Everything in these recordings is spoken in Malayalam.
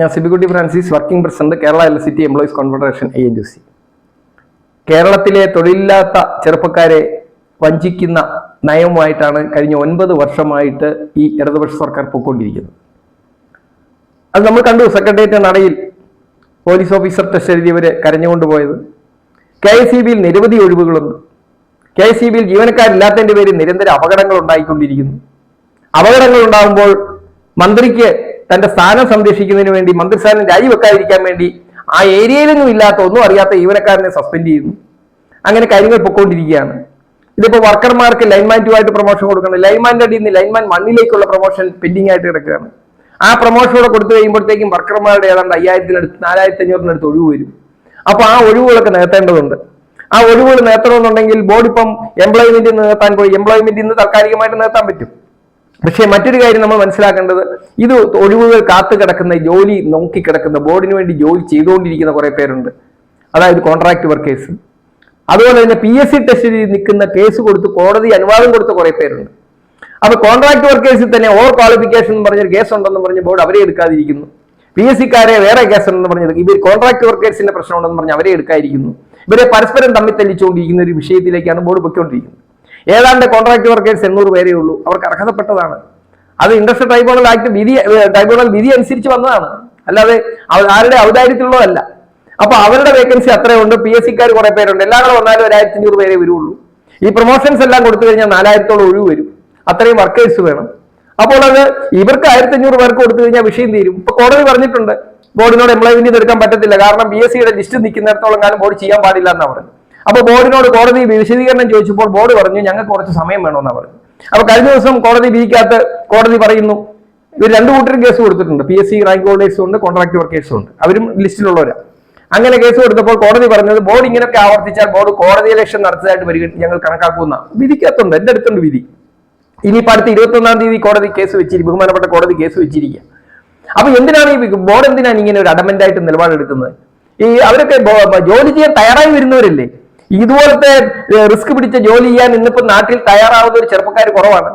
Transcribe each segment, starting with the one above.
ഞാൻ Sibikutty Francis working president Kerala electricity employees confederation A N C. കേരളത്തിലെ തൊഴിലില്ലാത്ത ചെറുപ്പക്കാരെ വഞ്ചിക്കുന്ന നയവുമായിട്ടാണ് കഴിഞ്ഞ ഒൻപത് വർഷമായിട്ട് ഈ ഇടതുപക്ഷ സർക്കാർ പൊയ്ക്കൊണ്ടിരിക്കുന്നത്. അത് നമ്മൾ കണ്ടു. സെക്രട്ടേറിയറ്റ് നടയിൽ പോലീസ് ഓഫീസർ ടെസ്റ്റ് എഴുതിയവർ കരഞ്ഞുകൊണ്ടുപോയത്. കെ എസ് സി ബിയിൽ നിരവധി ഒഴിവുകളുണ്ട്. കെ എസ് സി ബിയിൽ ജീവനക്കാരില്ലാത്തതിന്റെ പേരിൽ നിരന്തര അപകടങ്ങൾ ഉണ്ടായിക്കൊണ്ടിരിക്കുന്നു. അപകടങ്ങൾ ഉണ്ടാകുമ്പോൾ മന്ത്രിക്ക് തന്റെ സ്ഥാനം സംരക്ഷിക്കുന്നതിന് വേണ്ടി മന്ത്രിസ്ഥാനം രാജിവെക്കാതിരിക്കാൻ വേണ്ടി ആ ഏരിയയിലൊന്നും ഇല്ലാത്ത ഒന്നും അറിയാത്ത ജീവനക്കാരനെ സസ്പെൻഡ് ചെയ്യുന്നു. അങ്ങനെ കാര്യങ്ങൾ പൊക്കോണ്ടിരിക്കുകയാണ്. ഇതിപ്പോ വർക്കർമാർക്ക് ലൈൻമാൻ ടു ആയിട്ട് പ്രൊമോഷൻ കൊടുക്കണം ലൈൻമാന്റെ അടിയിൽ നിന്ന് ലൈൻമാൻ മണ്ണിലേക്കുള്ള പ്രൊമോഷൻ പെൻഡിങ് ആയിട്ട് കിടക്കുകയാണ്. ആ പ്രൊമോഷൻ കൂടെ കൊടുത്തു കഴിയുമ്പോഴത്തേക്കും വർക്കർമാരുടെ ഏതാണ്ട് അയ്യായിരത്തിനടുത്ത് നാലായിരത്തി അഞ്ഞൂറിനടുത്ത് ഒഴിവ് വരും. അപ്പോൾ ആ ഒഴിവുകളൊക്കെ നികത്തേണ്ടതുണ്ട്. ആ ഒഴിവുകൾ നികത്തണമെന്നുണ്ടെങ്കിൽ ബോർഡ് ഇപ്പം എംപ്ലോയ്മെന്റ് നികത്താൻ പോയി. എംപ്ലോയ്മെന്റ് നിന്ന് താൽക്കാലികമായിട്ട് നികത്താൻ പറ്റും. പക്ഷേ മറ്റൊരു കാര്യം നമ്മൾ മനസ്സിലാക്കേണ്ടത് ഇത് ഒഴിവുകൾ കാത്തു കിടക്കുന്ന ജോലി നോക്കി കിടക്കുന്ന ബോർഡിന് വേണ്ടി ജോലി ചെയ്തുകൊണ്ടിരിക്കുന്ന കുറെ പേരുണ്ട്. അതായത് കോൺട്രാക്ട് വർക്കേഴ്സ് അതുപോലെ തന്നെ പി എസ് സി ടെസ്റ്റിൽ നിൽക്കുന്ന കേസ് കൊടുത്ത് കോടതി അനുവാദം കൊടുത്ത കുറെ പേരുണ്ട്. അപ്പൊ കോൺട്രാക്ട് വർക്കേഴ്സിൽ തന്നെ ഓവർ ക്വാളിഫിക്കേഷൻ എന്ന് പറഞ്ഞൊരു കേസ് ഉണ്ടെന്ന് പറഞ്ഞ് ബോർഡ് അവരെ എടുക്കാതിരിക്കുന്നു. പി എസ് സിക്കാരെ വേറെ കേസ് ഉണ്ടെന്ന് പറഞ്ഞത് ഇവർ കോൺട്രാക്ട് വർക്കേഴ്സിന്റെ പ്രശ്നമുണ്ടെന്ന് പറഞ്ഞ് അവരെ എടുക്കാതിരിക്കുന്നു. ഇവരെ പരസ്പരം തമ്മിൽ തല്ലിച്ചുകൊണ്ടിരിക്കുന്ന ഒരു വിഷയത്തിലേക്കാണ് ബോർഡ് പൊയ്ക്കൊണ്ടിരിക്കുന്നത്. ഏതാണ്ട് കോൺട്രാക്ട് വർക്കേഴ്സ് എണ്ണൂറ് പേരേ ഉള്ളൂ. അവർക്ക് അർഹതപ്പെട്ടതാണ്. അത് ഇൻഡസ്ട്രിയൽ ട്രൈബ്യൂണൽ ആക്ട് വിധി ട്രൈബ്യൂണൽ വിധി അനുസരിച്ച് വന്നതാണ്. അല്ലാതെ ആരുടെ ഔദാര്യത്തിലുള്ളതല്ല. അപ്പൊ അവരുടെ വേക്കൻസി അത്രയുണ്ട്. പി എസ് സിക്കാർ കുറെ പേരുണ്ട്. എല്ലാം കൂടെ വന്നാലും ഒരായിരത്തി അഞ്ഞൂറ് പേരെ വരുള്ളൂ ഈ പ്രൊമോഷൻസ് എല്ലാം കൊടുത്തു കഴിഞ്ഞാൽ നാലായിരത്തോളം ഒഴിവ് വരും. അത്രയും വർക്കേഴ്സ് വേണം. അപ്പോൾ അത് ഇവർക്ക് ആയിരത്തി അഞ്ഞൂറ് പേർക്ക് കൊടുത്തു കഴിഞ്ഞാൽ വിഷയം തീരും. ഇപ്പൊ കോടതി പറഞ്ഞിട്ടുണ്ട് ബോർഡിനോട് എംപ്ലോയ്മെന്റ് എടുക്കാൻ പറ്റത്തില്ല. കാരണം ബി എസ് സിയുടെ ലിസ്റ്റ് നിൽക്കുന്നിടത്തോളം കാലം ബോർഡ് ചെയ്യാൻ പാടില്ല എന്നാണ് പറഞ്ഞു അപ്പൊ ബോർഡിനോട് കോടതി വിശദീകരണം ചോദിച്ചപ്പോൾ ബോർഡ് പറഞ്ഞു ഞങ്ങൾക്ക് കുറച്ച് സമയം വേണമെന്നാണ് പറഞ്ഞു അപ്പൊ കഴിഞ്ഞ ദിവസം കോടതി വിധിക്കാത്ത കോടതി പറയുന്നു ഇവർ രണ്ടു കൂട്ടരും കേസ് കൊടുത്തിട്ടുണ്ട്. പി എസ് സി റാങ്ക് ഹോൾഡേഴ്സും ഉണ്ട് കോൺട്രാക്ട് വർക്കേഴ്സും ഉണ്ട്. അവരും ലിസ്റ്റിലുള്ളവരാ. അങ്ങനെ കേസ് കൊടുത്തപ്പോൾ കോടതി പറഞ്ഞത് ബോർഡ് ഇങ്ങനെയൊക്കെ ആവർത്തിച്ചാൽ ബോർഡ് കോടതി ഇലക്ഷൻ നടത്തിയതായിട്ട് വരിക ഞങ്ങൾ കണക്കാക്കുന്ന വിധിക്കത്തുണ്ട് എന്റെ അടുത്തുണ്ട് വിധി. ഇനിയിപ്പോ അടുത്ത ഇരുപത്തി ഒന്നാം തീയതി കോടതി കേസ് വെച്ചിരിക്കും ബഹുമാനപ്പെട്ട കോടതി കേസ് വെച്ചിരിക്കുക അപ്പൊ എന്തിനാണ് ഈ ബോർഡ് എന്തിനാണ് ഇങ്ങനെ ഒരു അഡമെന്റ് ആയിട്ട് നിലപാടെടുക്കുന്നത്? ഈ അവരൊക്കെ ജോലി ചെയ്യാൻ തയ്യാറായി വരുന്നവരല്ലേ? ഇതുപോലത്തെ റിസ്ക് പിടിച്ച ജോലി ചെയ്യാൻ ഇന്നിപ്പോ നാട്ടിൽ തയ്യാറാവുന്ന ഒരു ചെറുപ്പക്കാർ കുറവാണ്.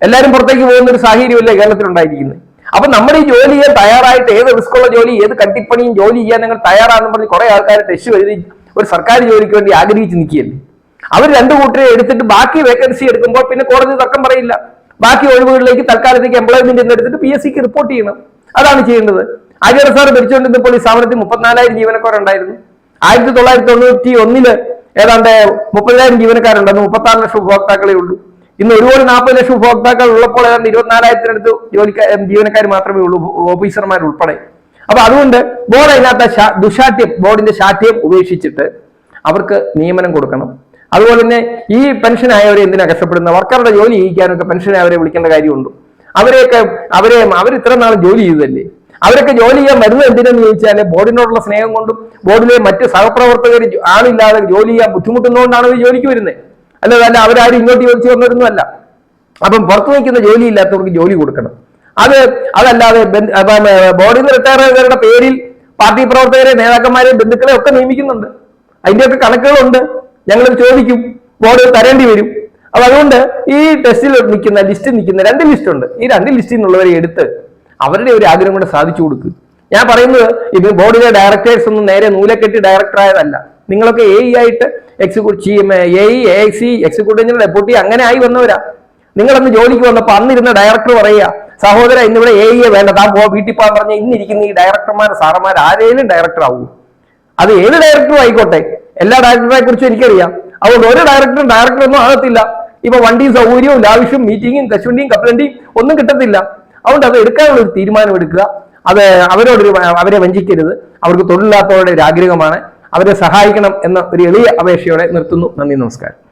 എല്ലാവരും പുറത്തേക്ക് പോകുന്ന ഒരു സാഹചര്യമല്ലേ കേരളത്തിൽ ഉണ്ടായിരിക്കുന്നത്? അപ്പൊ നമ്മുടെ ഈ ജോലി ചെയ്യാൻ തയ്യാറായിട്ട് ഏത് റിസ്ക് ഉള്ള ജോലി ഏത് കട്ടിപ്പണിയും ജോലി ചെയ്യാൻ നിങ്ങൾ തയ്യാറാണെന്ന് പറഞ്ഞ് കുറെ ആൾക്കാർ ടെസ്റ്റ് എഴുതി ഒരു സർക്കാർ ജോലിക്ക് വേണ്ടി ആഗ്രഹിച്ച് നിൽക്കുകയല്ലേ? അവർ രണ്ടു കൂട്ടരെ എടുത്തിട്ട് ബാക്കി വേക്കൻസി എടുക്കുമ്പോൾ പിന്നെ കോടതി തർക്കം പറയില്ല. ബാക്കി ഒഴിവുകളിലേക്ക് തൽക്കാലത്തേക്ക് എംപ്ലോയ്മെന്റ് എന്ന് എടുത്തിട്ട് പി എസ് സിക്ക് റിപ്പോർട്ട് ചെയ്യണം. അതാണ് ചെയ്യേണ്ടത്. ആചാര്യ സാർ ഭരിച്ചുകൊണ്ടിരുന്നപ്പോൾ ഈ സ്ഥാപനത്തിൽ മുപ്പത്തിനാലായിരം ജീവനക്കാരുണ്ടായിരുന്നു. ആയിരത്തി തൊള്ളായിരത്തി തൊണ്ണൂറ്റി ഒന്നിൽ ഏതാണ്ട് മുപ്പതിനായിരം ജീവനക്കാരുണ്ടെന്ന് മുപ്പത്തി ആറ് ലക്ഷം ഉപഭോക്താക്കളെ ഉള്ളൂ. ഇന്ന് ഒരുപോലെ നാൽപ്പത് ലക്ഷം ഉപഭോക്താക്കൾ ഉള്ളപ്പോൾ ഏതാണ്ട് ഇരുപത്തിനാലായിരത്തിനടുത്ത് ജോലിക്കാർ ജീവനക്കാർ മാത്രമേ ഉള്ളൂ ഓഫീസർമാർ ഉൾപ്പെടെ. അപ്പൊ അതുകൊണ്ട് ബോർഡ് അതിനകത്ത് ദുശാഠ്യം ബോർഡിന്റെ ശാഠ്യം ഉപേക്ഷിച്ചിട്ട് അവർക്ക് നിയമനം കൊടുക്കണം. അതുപോലെ തന്നെ ഈ പെൻഷനായവരെ എന്തിനാ കഷ്ടപ്പെടുന്ന വർക്കറുടെ ജോലി ചെയ്യിക്കാനൊക്കെ പെൻഷനായവരെ വിളിക്കേണ്ട കാര്യമുണ്ട്. അവരെയൊക്കെ അവരെ അവർ ഇത്ര നാൾ ജോലി ചെയ്തതല്ലേ? അവരൊക്കെ ജോലി ചെയ്യാൻ വരുന്നത് എന്തിനെന്ന് ചോദിച്ചാൽ ബോർഡിനോടുള്ള സ്നേഹം കൊണ്ടും ബോർഡിലെ മറ്റ് സഹപ്രവർത്തകർ ആളില്ലാതെ ജോലി ചെയ്യാൻ ബുദ്ധിമുട്ടുന്നതുകൊണ്ടാണ് അവർ ജോലിക്ക് വരുന്നത്. അല്ലാതെ അല്ല അവരാരും ഇങ്ങോട്ട് ചോദിച്ചു വന്നവരൊന്നുമല്ല അപ്പം പുറത്തു നിൽക്കുന്ന ജോലി ഇല്ലാത്തവർക്ക് ജോലി കൊടുക്കണം. അത് അതല്ലാതെ ബോർഡിൽ നിന്ന് റിട്ടയർ ആയവരുടെ പേരിൽ പാർട്ടി പ്രവർത്തകരെ നേതാക്കന്മാരെ ബന്ധുക്കളെ ഒക്കെ നിയമിക്കുന്നുണ്ട്. അതിന്റെയൊക്കെ കണക്കുകളുണ്ട്. ഞങ്ങൾ ചോദിക്കും. ബോർഡ് തരേണ്ടി വരും. അപ്പൊ അതുകൊണ്ട് ഈ ടെസ്റ്റിൽ നിൽക്കുന്ന ലിസ്റ്റിൽ നിൽക്കുന്ന രണ്ട് ലിസ്റ്റ് ഉണ്ട്. ഈ രണ്ട് ലിസ്റ്റിൽ നിന്നുള്ളവരെ എടുത്ത് അവരുടെ ഒരു ആഗ്രഹം കൂടെ സാധിച്ചു കൊടുക്കുക ഞാൻ പറയുന്നത് ഇത് ബോർഡിലെ ഡയറക്ടേഴ്സ് ഒന്നും നേരെ നൂലക്കെട്ടി ഡയറക്ടർ ആയതല്ല. നിങ്ങളൊക്കെ എ ആയിട്ട് executive A E A C executive deputy അങ്ങനെ ആയി വന്നവരാ. നിങ്ങളന്ന് ജോലിക്ക് വന്നപ്പോൾ അന്നിരുന്ന ഡയറക്ടർ പറയുക സഹോദര ഇന്നിവിടെ എ ഇയെ വേണ്ട. താൻ പോ വീട്ടിൽ പോകാൻ പറഞ്ഞ ഇന്നിരിക്കുന്ന ഈ ഡയറക്ടർമാർ സാറന്മാർ ആരേലും ഡയറക്ടർ ആവൂ. അത് ഏത് ഡയറക്ടറും ആയിക്കോട്ടെ. എല്ലാ ഡയറക്ടറെ കുറിച്ചും എനിക്കറിയാം. അതുകൊണ്ട് ഒരു ഡയറക്ടറും ഡയറക്ടർ ഒന്നും ആകത്തില്ല. ഇപ്പൊ വണ്ടിയും സൗകര്യവും ലാവിഷും മീറ്റിങ്ങും കശുവണ്ടിയും കപ്പലണ്ടിയും ഒന്നും കിട്ടത്തില്ല. അതുകൊണ്ട് അത് എടുക്കാനുള്ള ഒരു തീരുമാനം എടുക്കുക. അത് അവരോടൊരു അവരെ വഞ്ചിക്കരുത്. അവർക്ക് തൊഴിലില്ലാത്തവരുടെ ഒരു ആഗ്രഹമാണ് അവരെ സഹായിക്കണം എന്ന ഒരു എളിയ അപേക്ഷയോടെ നിർത്തുന്നു. നന്ദി നമസ്കാരം.